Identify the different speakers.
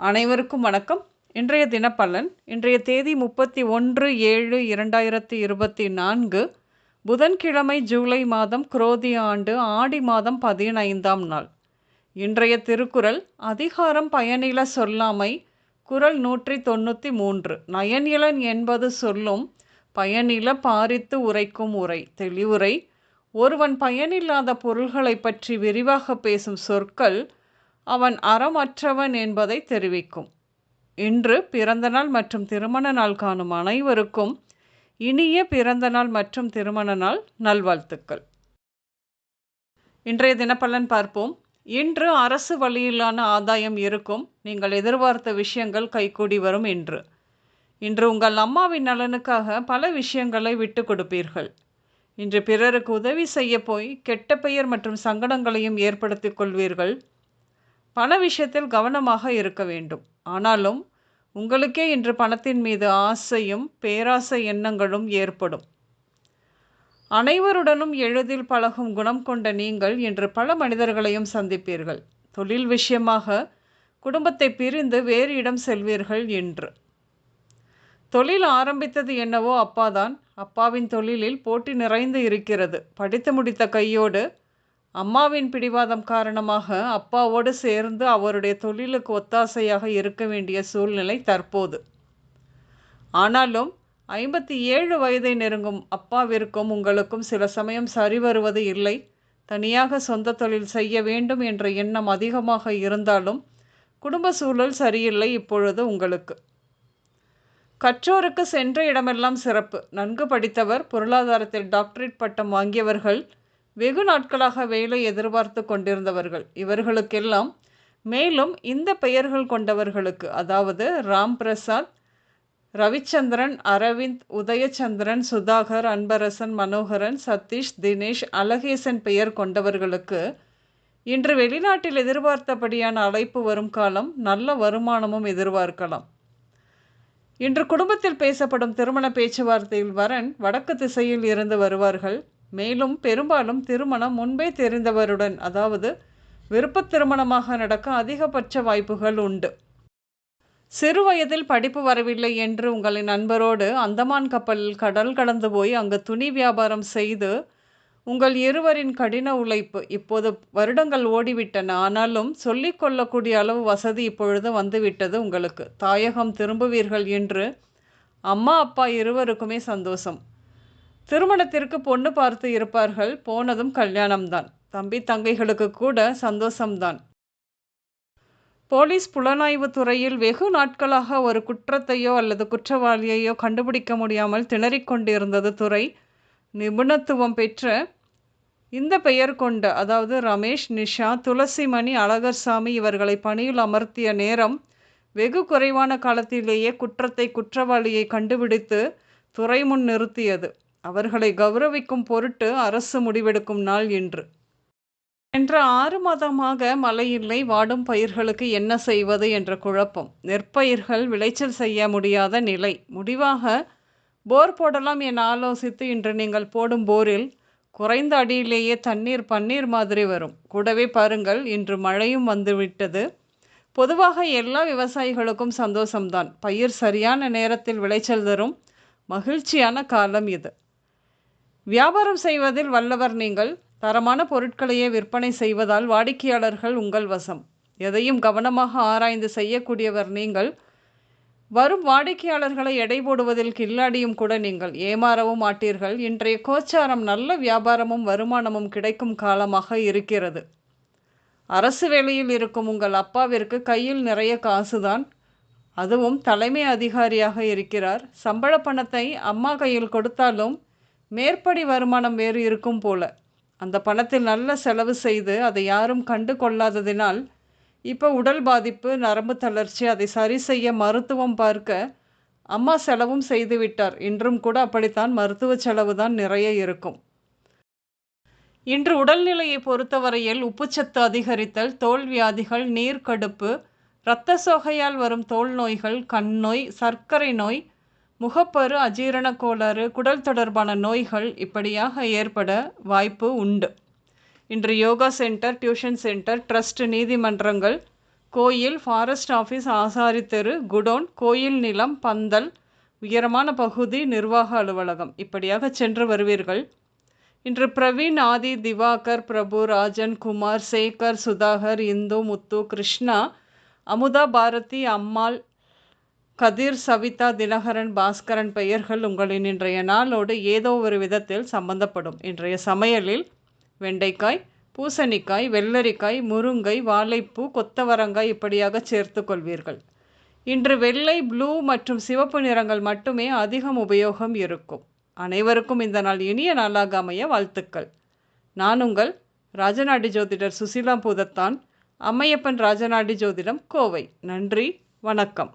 Speaker 1: அனைவருக்கும் வணக்கம். இன்றைய தினப்பலன் இன்றைய தேதி முப்பத்தி ஒன்று ஏழு இரண்டாயிரத்தி இருபத்தி நான்கு புதன்கிழமை ஜூலை மாதம் குரோதி ஆண்டு ஆடி மாதம் பதினைந்தாம் நாள். இன்றைய திருக்குறள் அதிகாரம் பயனில சொல்லாமை குறள் நூற்றி தொண்ணூற்றி மூன்று. நயனிலன் என்பது சொல்லும் பயனில பாரித்து உரைக்கும் உரை தெளிவுரை. ஒருவன் பயனில்லாத பொருள்களை பற்றி விரிவாக பேசும் சொற்கள் அவன் அறமற்றவன் என்பதை தெரிவிக்கும். இன்று பிறந்தநாள் மற்றும் திருமண நாள் காணும் அனைவருக்கும் இனிய பிறந்தநாள் மற்றும் திருமண நாள் நல்வாழ்த்துக்கள். இன்றைய தினப்பலன் பார்ப்போம். இன்று அரசு வழியிலான ஆதாயம் இருக்கும். நீங்கள் எதிர்பார்த்த விஷயங்கள் கைகூடி வரும் இன்று. இன்று உங்கள் அம்மாவின் நலனுக்காக பல விஷயங்களை விட்டு கொடுப்பீர்கள். இன்று பிறருக்கு உதவி செய்ய போய் கெட்ட பெயர் மற்றும் சங்கடங்களையும் ஏற்படுத்திக் கொள்வீர்கள். பண விஷயத்தில் கவனமாக இருக்க வேண்டும். ஆனாலும் உங்களுக்கே இன்று பணத்தின் மீது ஆசையும் பேராசை எண்ணங்களும் ஏற்படும். அனைவருடனும் எளிதில் பழகும் குணம் கொண்ட நீங்கள் இன்று பல மனிதர்களையும் சந்திப்பீர்கள். தொழில் விஷயமாக குடும்பத்தை பிரிந்து வேறு இடம் செல்வீர்கள் என்று. தொழில் ஆரம்பித்தது என்னவோ அப்பாதான். அப்பாவின் தொழிலில் போட்டி நிறைந்து இருக்கிறது. படித்து முடித்த கையோடு அம்மாவின் பிடிவாதம் காரணமாக அப்பாவோடு சேர்ந்து அவருடைய தொழிலுக்கு ஒத்தாசையாக இருக்க வேண்டிய சூழ்நிலை தற்போது. ஆனாலும் ஐம்பத்தி ஏழு வயதை நெருங்கும் அப்பாவிற்கும் உங்களுக்கும் சில சமயம் சரி வருவது இல்லை. தனியாக சொந்த தொழில் செய்ய வேண்டும் என்ற எண்ணம் அதிகமாக இருந்தாலும் குடும்ப சூழல் சரியில்லை இப்பொழுது உங்களுக்கு. கற்றோருக்கு சென்ற இடமெல்லாம் சிறப்பு. நன்கு படித்தவர் பொருளாதாரத்தில் டாக்டரேட் பட்டம் வாங்கியவர்கள் வெகு நாட்களாக வேலை எதிர்பார்த்து கொண்டிருந்தவர்கள். இவர்களுக்கெல்லாம் மேலும் இந்த பெயர்கள் கொண்டவர்களுக்கு அதாவது ராம் பிரசாத் ரவிச்சந்திரன் அரவிந்த் உதயச்சந்திரன் சுதாகர் அன்பரசன் மனோகரன் சதீஷ் தினேஷ் அழகேசன் பெயர் கொண்டவர்களுக்கு இன்று வெளிநாட்டில் எதிர்பார்த்தபடியான அழைப்பு வரும் காலம் நல்ல வருமானமும் எதிர்பார்க்கலாம். இன்று குடும்பத்தில் பேசப்படும் திருமண பேச்சுவார்த்தையில் வரன் வடக்கு திசையில் இருந்து வருவார்கள். மேலும் பெரும்பாலும் திருமணம் முன்பே தெரிந்தவருடன் அதாவது விருப்ப திருமணமாக நடக்க அதிகபட்ச வாய்ப்புகள் உண்டு. சிறு வயதில் படிப்பு வரவில்லை என்று உங்களின் நண்பரோடு அந்தமான் கப்பலில் கடல் கடந்து போய் அங்கு துணி வியாபாரம் செய்து உங்கள் இருவரின் கடின உழைப்பு இப்போது வருடங்கள் ஓடிவிட்டன. ஆனாலும் சொல்லிக்கொள்ளக்கூடிய அளவு வசதி இப்பொழுது வந்துவிட்டது உங்களுக்கு. தாயகம் திரும்புவீர்கள் என்று அம்மா அப்பா இருவருக்குமே சந்தோஷம். திருமணத்திற்கு பொண்ணு பார்த்து இருப்பார்கள். போனதும் கல்யாணம்தான். தம்பி தங்கைகளுக்கு கூட சந்தோஷம்தான். போலீஸ் புலனாய்வு துறையில் வெகு நாட்களாக ஒரு குற்றத்தையோ அல்லது குற்றவாளியையோ கண்டுபிடிக்க முடியாமல் திணறிக் கொண்டிருந்தது துறை. நிபுணத்துவம் பெற்ற இந்த பெயர் கொண்ட அதாவது ரமேஷ் நிஷா துளசிமணி அழகர்சாமி இவர்களை பணியில் அமர்த்திய நேரம் வெகு குறைவான காலத்திலேயே குற்றத்தை குற்றவாளியை கண்டுபிடித்து துறை முன் நிறுத்தியது. அவர்களை கௌரவிக்கும் பொருட்டு அரசு முடிவெடுக்கும் நாள் என்று என்ற ஆறு மாதமாக மழை இல்லை வாடும் பயிர்களுக்கு என்ன செய்வது என்ற குழப்பம். நெற்பயிர்கள் விளைச்சல் செய்ய முடியாத நிலை. முடிவாக போர் போடலாம் என ஆலோசித்து இன்று நீங்கள் போடும் போரில் குறைந்த அடியிலேயே தண்ணீர் பன்னீர் மாதிரி வரும். கூடவே பாருங்கள் இன்று மழையும் வந்துவிட்டது. பொதுவாக எல்லா விவசாயிகளுக்கும் சந்தோஷம்தான். பயிர் சரியான நேரத்தில் விளைச்சல் தரும். மகிழ்ச்சியான காலம் இது. வியாபாரம் செய்வதில் வல்லவர் நீங்கள். தரமான பொருட்களையே விற்பனை செய்வதால் வாடிக்கையாளர்கள் உங்கள் வசம். எதையும் கவனமாக ஆராய்ந்து செய்யக்கூடியவர் நீங்கள். வரும் வாடிக்கையாளர்களை எடை போடுவதில் கில்லாடியும் கூட நீங்கள். ஏமாறவும் மாட்டீர்கள். இன்றைய கோச்சாரம் நல்ல வியாபாரமும் வருமானமும் கிடைக்கும் காலமாக இருக்கிறது. அரசு வேலையில் இருக்கும் உங்கள் அப்பாவிற்கு கையில் நிறைய காசுதான். அதுவும் தலைமை அதிகாரியாக இருக்கிறார். சம்பள பணத்தை அம்மா கையில் கொடுத்தாலும் மேற்படி வருமானம் வேறு இருக்கும் போல. அந்த பணத்தில் நல்ல செலவு செய்து அதை யாரும் கண்டு கொள்ளாததினால் இப்போ உடல் பாதிப்பு நரம்பு தளர்ச்சி அதை சரி செய்ய மருத்துவம் பார்க்க அம்மா செலவும் செய்து விட்டார். இன்றும் கூட அப்படித்தான் மருத்துவ செலவு தான் நிறைய இருக்கும். இன்று உடல்நிலையை பொறுத்தவரையில் உப்புச்சத்து அதிகரித்தல் தோல் வியாதிகள் நீர்க்கடுப்பு இரத்த சோகையால் வரும் தோல் நோய்கள் கண் நோய் சர்க்கரை நோய் முகப்பரு அஜீரண கோளாறு குடல் தொடர்பான நோய்கள் இப்படியாக ஏற்பட வாய்ப்பு உண்டு. இன்று yoga centre tuition centre trust நீதிமன்றங்கள் கோயில் ஃபாரஸ்ட் ஆஃபீஸ் ஆசாரி தெரு குடோன் கோயில் நிலம் பந்தல் உயரமான பகுதி நிர்வாக அலுவலகம் இப்படியாக சென்று வருவீர்கள். இன்று பிரவீன் ஆதி திவாகர் பிரபு ராஜன் குமார் சேகர் சுதாகர் இந்து முத்து கிருஷ்ணா அமுதா பாரதி அம்மாள் கதிர் சவிதா தினகரன் பாஸ்கரன் பெயர்கள் உங்களின் இன்றைய நாளோடு ஏதோ ஒரு விதத்தில் சம்பந்தப்படும். இன்றைய சமையலில் வெண்டைக்காய் பூசணிக்காய் வெள்ளரிக்காய் முருங்கை வாழைப்பூ கொத்தவரங்காய் இப்படியாக சேர்த்து கொள்வீர்கள். இன்று வெள்ளை ப்ளூ மற்றும் சிவப்பு நிறங்கள் மட்டுமே அதிகம் உபயோகம் இருக்கும். அனைவருக்கும் இந்த நாள் இனிய நாளாக அமைய வாழ்த்துக்கள். நான் உங்கள் ராஜநாடி ஜோதிடர் சுசீலா பூதத்தான் அம்மையப்பன் ராஜநாடி ஜோதிடம் கோவை. நன்றி வணக்கம்.